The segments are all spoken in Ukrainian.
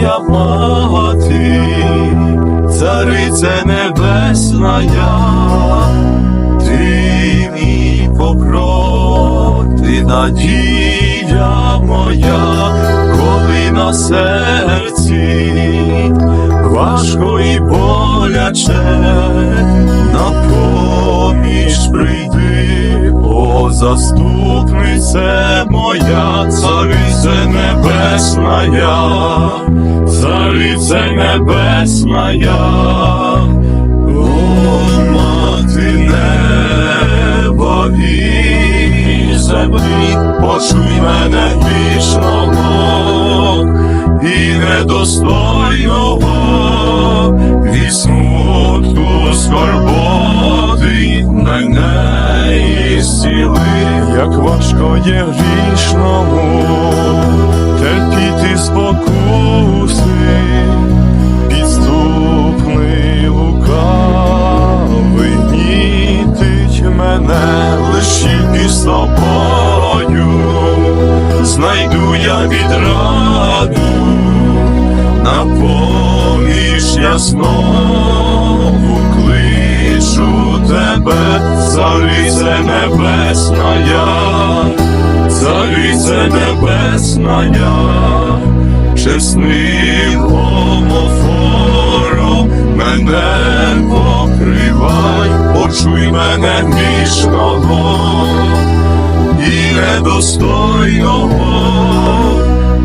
моя мати, царице небесна, ти мій покров, ти надія моя, коли на серці важко і боляче, на поміж прийди, о заступнице моя, царице небесна, царице небесна, о мати неба і землі, почуй мене грішного і недостойного. Від смутку скорботи мене і зціли, як важко є грішному терпіти спокуси, підступний лукавий нітить мене лиші під собою, знайду я відраду, на поміж я знову тебе, царице небесна, царице небесна, чесним омофором мене покривай, почуй мене грішного і недостойного,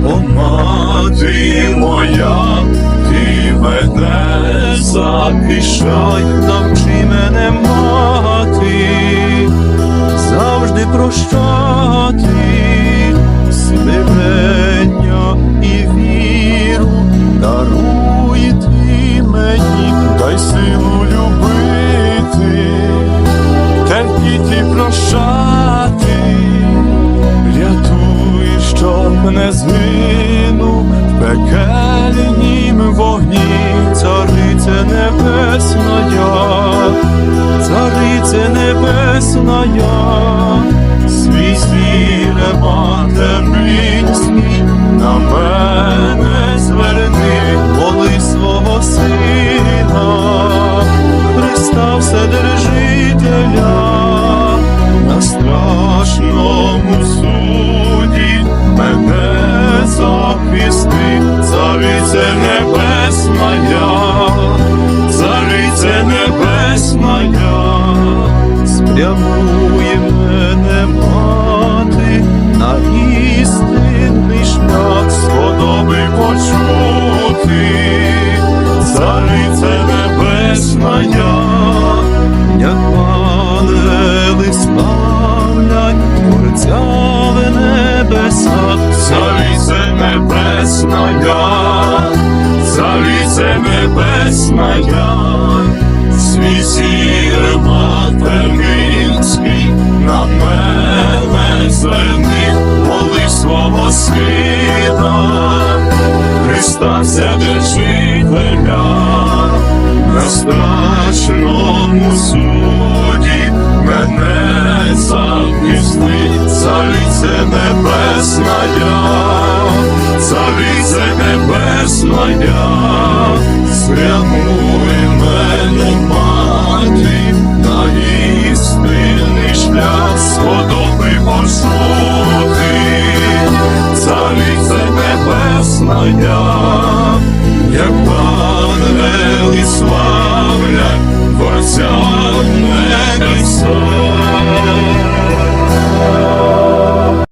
о мати моя, ти мене захищай, навчи мене мати, завжди прощати смирення і віру, даруй ти мені, дай силу любити, терпіти, прощати, рятуй, щоб не згинув в пекельнім вогні, царице небесна, царице небесна, свій сіре материнський, на мене зверни, моли свого сина, Христа Вседержителя, на страшному суді. Мене захисти, царице спрямує мене мати на істинний шлях, сподоби почути, царице небесна, я, як ангели славлять Творця в небесах, царице небесна, царице небесна, свій сіре материнський, на мене зверни, моли свого сина, Христа Вседержителя, на страшному суді мене захисти, царице небесна, царице небесна,